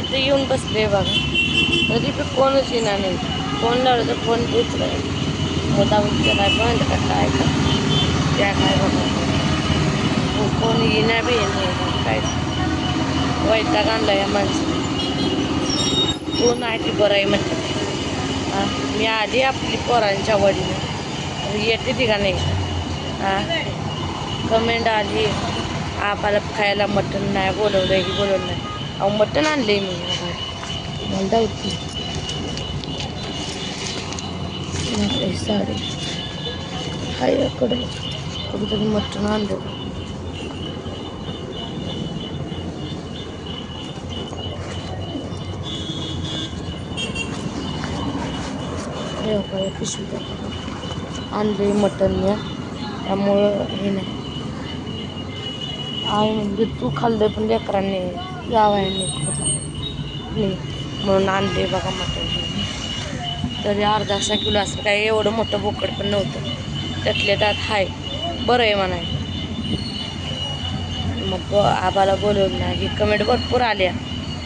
इथं येऊन बसले बघा. तरी पण कोणच येणार नाही. फोन लावलं तर फोन उचलाय मोठा उचलाय बंद का काय त्या काय बघा कोण येणार बी येणार नाही काय? वैताग आणला या माणसाने. कोण आहे ती बरं आहे म्हणते. हा मी आली आपली पोरांच्या वडीने येते ती का नाही? हा. कमेंट आली. आपाला खायला मटण नाही बोलवलं ही बोलवलं नाही अहो मटण आणले मी मला दावती नाही साडी हायकडे कुठेतरी मटण आणलं हे बघा, या पिशवीत आणले मटण या त्यामुळं हे नाही आहे म्हणजे तू खाल्लं पण लेकरांनी जावायने नाही म्हणून आणले बघा मटण तरी अर्धा सहा किलो असं काय एवढं मोठं बोकड पण नव्हतं. त्यातले त्यात हाय बरं आहे म्हणाय. मग ब- आबाला बोलवलं नाही कमेंट भरपूर आल्या.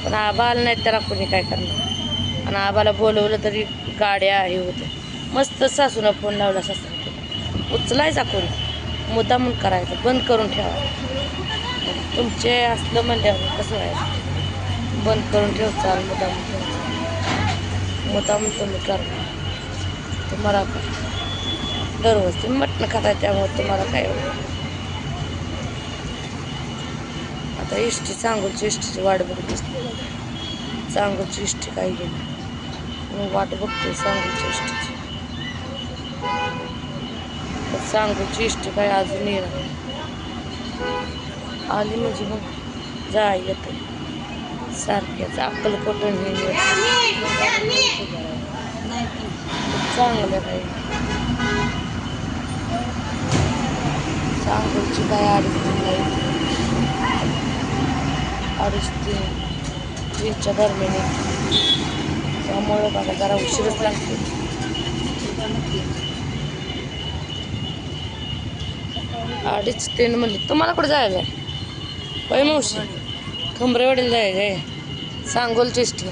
पण आबा आला नाही त्याला कोणी काय करणार? आणि आबाला बोलवलं तरी गाड्या हे होते मस्त सासूनं फोन लावला सासून उचलायचा कोणी? मुद्दा म्हणून करायचं बंद करून ठेवा. तुमचे असलं म्हणल्यावर कसं आहे? बंद करून ठेव चाल मुद्दा म्हणून तुम्ही करा. तुम्हाला दररोज तुम्ही मटण खाताय त्यामुळे तुम्हाला काय आता इष्टी चांगलची इष्टीची वाट बघत असते चांगलची इष्टी काय गेली मी वाट बघते सांगूची इष्टीची तर सांगूची इष्टी काय अजून येणार आली म्हणजे मग जा येत. सारख्याच अक्कलकोटून हे चांगलं काय सांगूची काय अडीच नाही. अडीच तीन तीनच्या दरम्यान येते. त्यामुळं बघा जरा उशीरच लागते. अडीच तीन म्हणले. तुम्हाला कुठे जायचं आहे होय मावशी. खंबरेवाडीला जायचं आहे. सांगोल इष्टी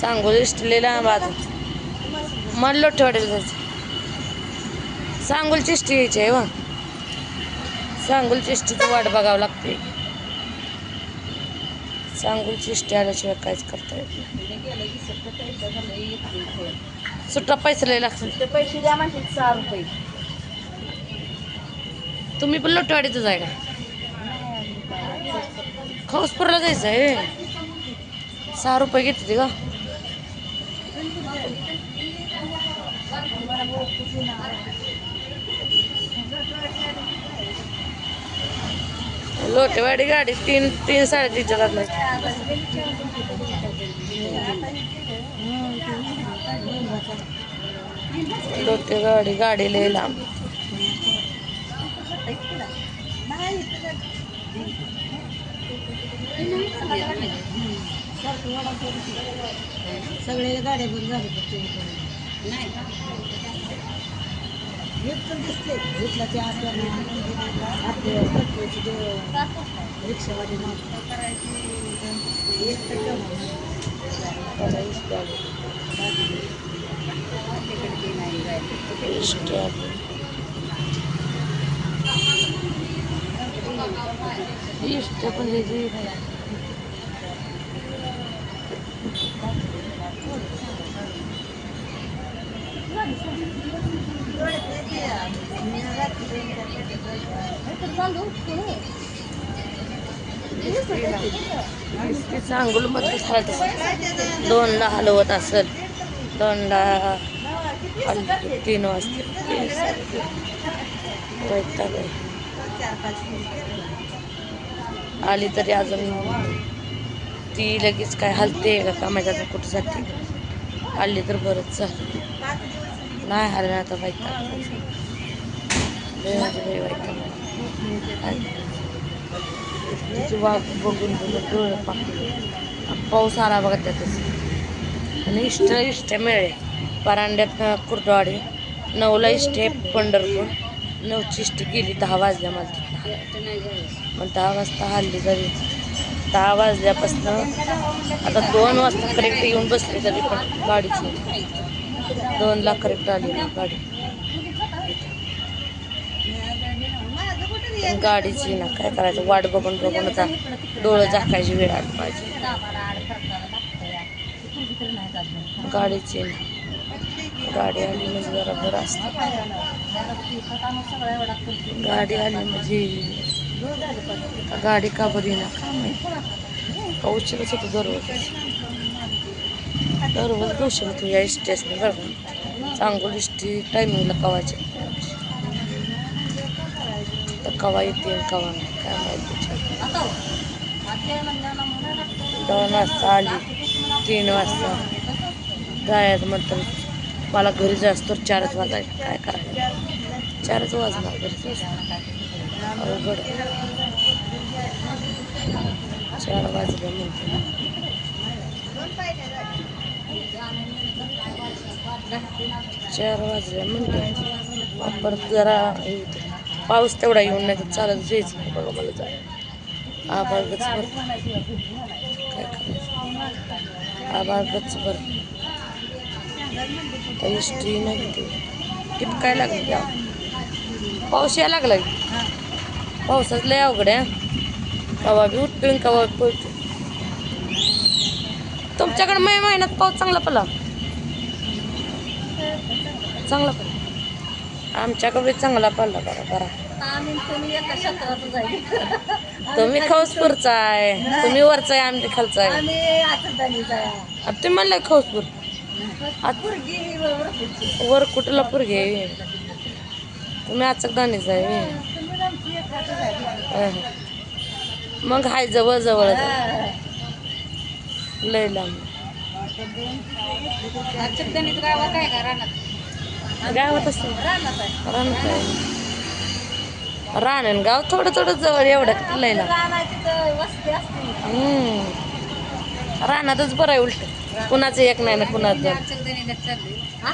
सांगोल इष्टीला लांब अजून मला लोठेवाडीला जायचं. सांगोल इष्टी यायची आहे वा सांगोल इष्टीची वाट बघावं लागते सांगोल इष्टी आल्याशिवाय काहीच करता येत नाही. सुट्टा पैसा लय लागतो पैसे द्या म्हणते सहा रुपये. तुम्ही पण लोटवाडीतच आहे का? खौसपूरला जायचं आहे सहा रुपये घेते ते का? लोटेवाडी गाडी तीन तीन साडेतीनच्या लागल्या लोटे गाडी गाडी लय लांब. सगळे गाड्या बंद झाले हे पण दिसते. घेतला ते आपल्याला जे रिक्षावाली एक टक्का इष्ट आली. इष्ट पण हे जे ते सांगोलमध्ये खात दोनला हलवत असेल दोनला हलवते तीन वाजता वैताग आहे. आली तरी अजून ती लगेच काय हलते का का माहिती आता कुठं जाते आली तर बरंच झालं. नाही हलणार आता वाईट वाघ म्हणजे तिची बघून बघून डोळे पाऊस आला बघा त्यातच. आणि इष्ट इष्ट मिळे. परांड्यात कुर्डवाडी. नऊला इष्टे पंढरपूर. नऊची इष्ट गेली दहा वाजल्या मला मग दहा वाजता हल्ली तरी. दहा वाजल्यापासून आता दोन वाजता करेक्ट येऊन बसले तरी पण गाडीची. दोनला करेक्ट आली गाडी. गाडीची ना काय करायचं? वाट बघून बघून आता डोळं झाकायची वेळ आली पाहिजे. गाडीची ना. गाडी आली म्हणजे जरा बरं असतं. गाडी आली म्हणजे गाडी का बरी ना का माहिती का उशीरच होतो दररोज? दररोज उशीर होतो या स्टेशने बरं का चांगली टायमिंगला कवायचे. तर कवा येते कवा नाही काय माहिती दोन वाजता आली तीन वाजता. जायचं म्हणतात मला घरी जास्त तर चारच वाजायचं काय करायचं? चारच वाजणार घरी अवघड. चार वाजले म्हणते चार वाजले म्हणते परत जरा पाऊस तेवढा येऊन नाही तर चालत जायचं नाही बघा मला जाय आभाळ गच भर काय करायचं? आभाळ गच भर आता इष्टी नाही ते टिपकाय लागली पाऊस यायला लागला की. पावसात लय अवघड आहे कवा बी उठतोय कवा बी पळतोय तुमच्याकडे मे महिन्यात पाऊस चांगला पडला? चांगला पडला. आमच्याकडे चांगला पडला बरा बरा तुम्ही खौसपूरचा आहे. तुम्ही वरचा आहे आम्ही खालचा आहे. तुम्ही म्हणलं खौसपूर. वर कुठला पोरगे आहे? तुम्ही आचक दाणीचा आहे. मग हाय जवळ जवळ लय लांब. गावात आहे का रानात गावात असतं रानात आहे गाव थोडं थोडं जवळ एवढं लय लांब. हम्म. रानातच बरं आहे उलट कुणाचं एक नाही ना कुणाचं दोन हा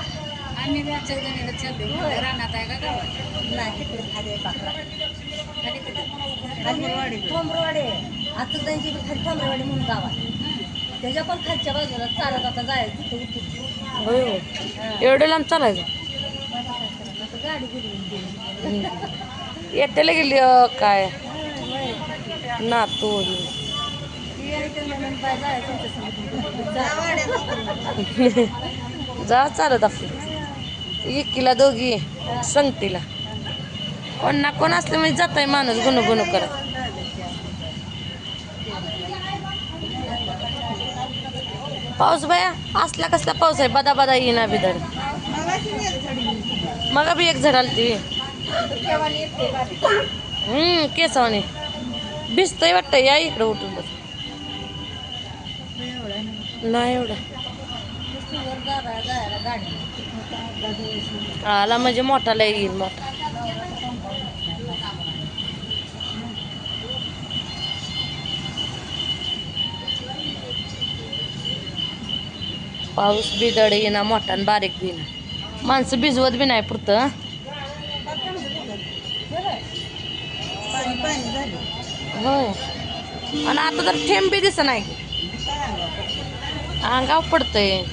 आम्ही बी आचरदानीला चालले रानात आहे का गावात नाही तिकडे खाली आहे पाकळा खाली तिकडे ठोंबरवाडी आचरदानीची बी खाली ठोंबरवाडी म्हणून गाव आहे त्याच्या पण खालच्या बाजूला चालत आता जायचं तिथं उतरून होय एवढं लांब चालायचं आता गाडी गेली. एकट्याला गेली अ, काय नातू. जा चालत आपली. एकीला दोघी संगतीला. कोण ना कोण असले म्हणजे जात आहे माणूस गुणू गुणू करत. पाऊस बाया असला कसला पाऊस आहे बदा बदा येईना बिदड. मग बी एक झड आलती. हम्म केसवाने. भिजतंय वाटतं या इकडं उठून नाही एवढं. आला म्हणजे मोठा लय येईल मोठा. पाऊस बी दड येईना मोठा आणि बारीक बी ना माणसं भिजवत बी नाही पुरतं होय. आणि आता तर थेंब बी दिसत नाही. अंगाव पडतंय.